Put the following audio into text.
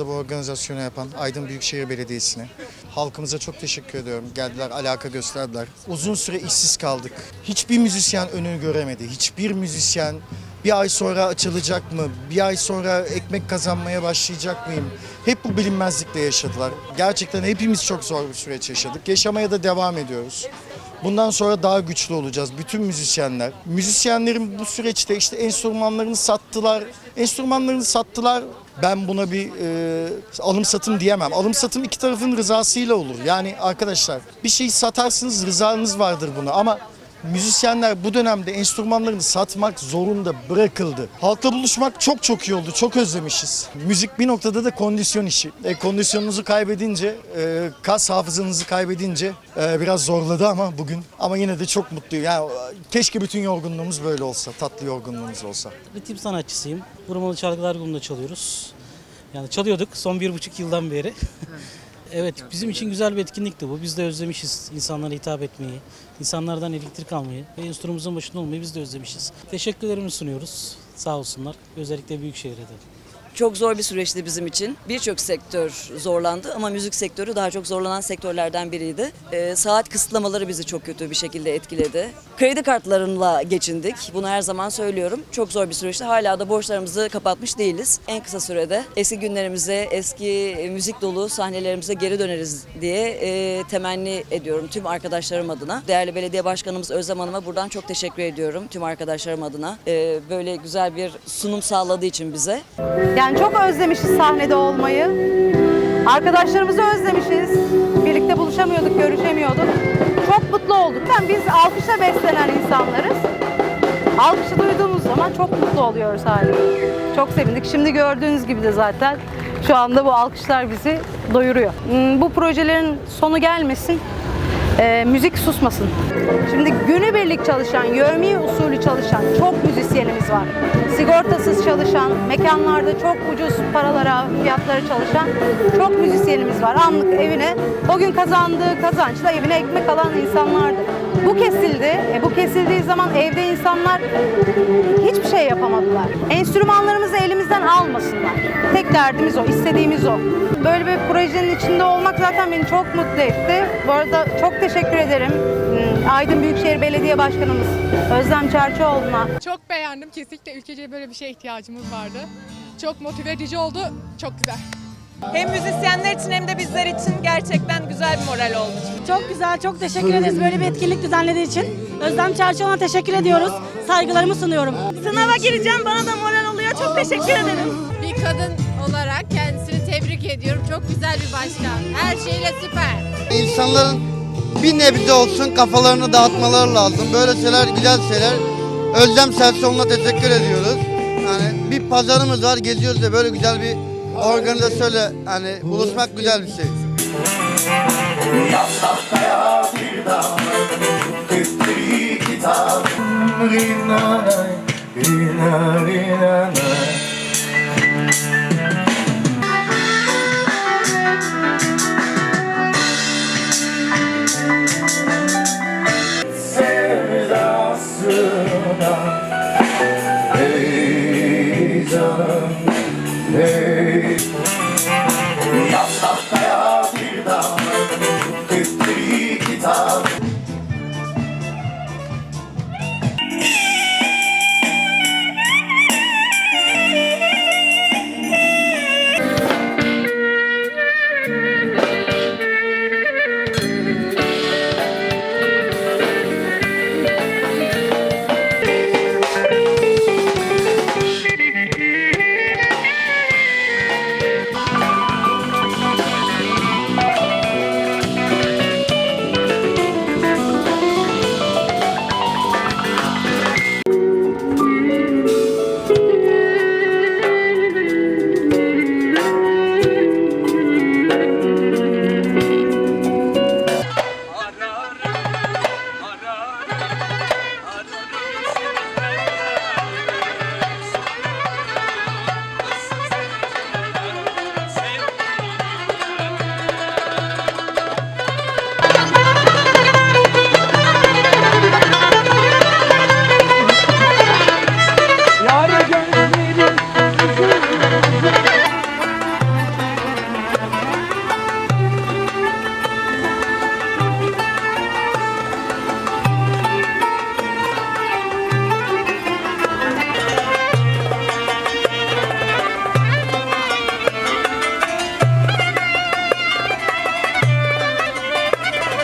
Bu organizasyonu yapan Aydın Büyükşehir Belediyesi'ne, halkımıza çok teşekkür ediyorum. Geldiler, alaka gösterdiler. Uzun süre işsiz kaldık. Hiçbir müzisyen önünü göremedi. Hiçbir müzisyen bir ay sonra açılacak mı? Bir ay sonra ekmek kazanmaya başlayacak mıyım? Hep bu bilinmezlikle yaşadılar. Gerçekten hepimiz çok zor bir süreç yaşadık. Yaşamaya da devam ediyoruz. Bundan sonra daha güçlü olacağız. Bütün müzisyenler. Müzisyenlerin bu süreçte işte enstrümanlarını sattılar. Enstrümanlarını sattılar. Ben buna bir e, alım satım diyemem. Alım satım iki tarafın rızasıyla olur. Yani arkadaşlar bir şeyi satarsınız rızanız vardır buna ama müzisyenler bu dönemde enstrümanlarını satmak zorunda bırakıldı. Halkla buluşmak çok çok iyi oldu. Çok özlemişiz. Müzik bir noktada da kondisyon işi. E, kondisyonunuzu kaybedince, e, kas hafızanızı kaybedince e, biraz zorladı ama bugün. Ama yine de çok mutluyum. Yani keşke bütün yorgunluğumuz böyle olsa. Tatlı yorgunluğumuz olsa. Ritim sanatçısıyım. Vurmalı Çalgılar grubunda çalıyoruz. Yani çalıyorduk son bir buçuk yıldan beri. evet bizim için güzel bir etkinlikti bu. Biz de özlemişiz insanlara hitap etmeyi, insanlardan elektrik almayı ve enstrümanımızın başında olmayı biz de özlemişiz. Teşekkürlerimi sunuyoruz. Sağ olsunlar. Özellikle Büyükşehir'e de. Çok zor bir süreçti bizim için. Birçok sektör zorlandı ama müzik sektörü daha çok zorlanan sektörlerden biriydi. Ee, saat kısıtlamaları bizi çok kötü bir şekilde etkiledi. Kredi kartlarıyla geçindik. Bunu her zaman söylüyorum. Çok zor bir süreçti. Hala da borçlarımızı kapatmış değiliz. En kısa sürede eski günlerimize, eski müzik dolu sahnelerimize geri döneriz diye e, temenni ediyorum tüm arkadaşlarım adına. Değerli belediye başkanımız Özlem Hanım'a buradan çok teşekkür ediyorum tüm arkadaşlarım adına. Ee, böyle güzel bir sunum sağladığı için bize. Yani çok özlemişiz sahnede olmayı. Arkadaşlarımızı özlemişiz. Birlikte buluşamıyorduk, görüşemiyorduk. Çok mutlu olduk. Yani biz alkışla beslenen insanlarız. Alkışı duyduğumuz zaman çok mutlu oluyoruz halinde. Çok sevindik. Şimdi gördüğünüz gibi de zaten şu anda bu alkışlar bizi doyuruyor. Hmm, Bu projelerin sonu gelmesin. Ee, müzik susmasın. Şimdi günübirlik çalışan, yevmi usulü çalışan çok müzisyenimiz var. Sigortasız çalışan, mekanlarda çok ucuz paralara, fiyatlara çalışan çok müzisyenimiz var. Anlık evine, o gün kazandığı kazançla evine ekmek alan insanlardı. Bu kesildi. E, bu kesildiği zaman evde insanlar hiçbir şey yapamadılar. Enstrümanlarımızı elimizden almasınlar. Tek derdimiz o, istediğimiz o. Böyle bir projenin içinde olmak zaten beni çok mutlu etti. Bu arada çok teşekkür ederim hmm, Aydın Büyükşehir Belediye Başkanımız Özlem Çerçioğlu'na. Çok beğendim. Kesinlikle ülkece böyle bir şeye ihtiyacımız vardı. Çok motive edici oldu. Çok güzel. Hem müzisyenler için hem de bizler için gerçekten güzel bir moral oldu. Çok güzel, çok teşekkür ederiz böyle bir etkinlik düzenlediği için. Özlem Çerçoğlu'na teşekkür ediyoruz. Saygılarımı sunuyorum. Sınava gireceğim bana da moral oluyor. Çok teşekkür ederim. Bir kadın olarak kendisini tebrik ediyorum. Çok güzel bir başkan. Her şeyle süper. İnsanların bir nebze olsun kafalarını dağıtmaları lazım. Böyle şeyler güzel şeyler. Özlem Selçuk'una teşekkür ediyoruz. Yani bir pazarımız var geziyoruz da böyle güzel bir organizasyonla hani buluşmak güzel bir şey. Tahtaya bir dağ Tüttürü rinanay love.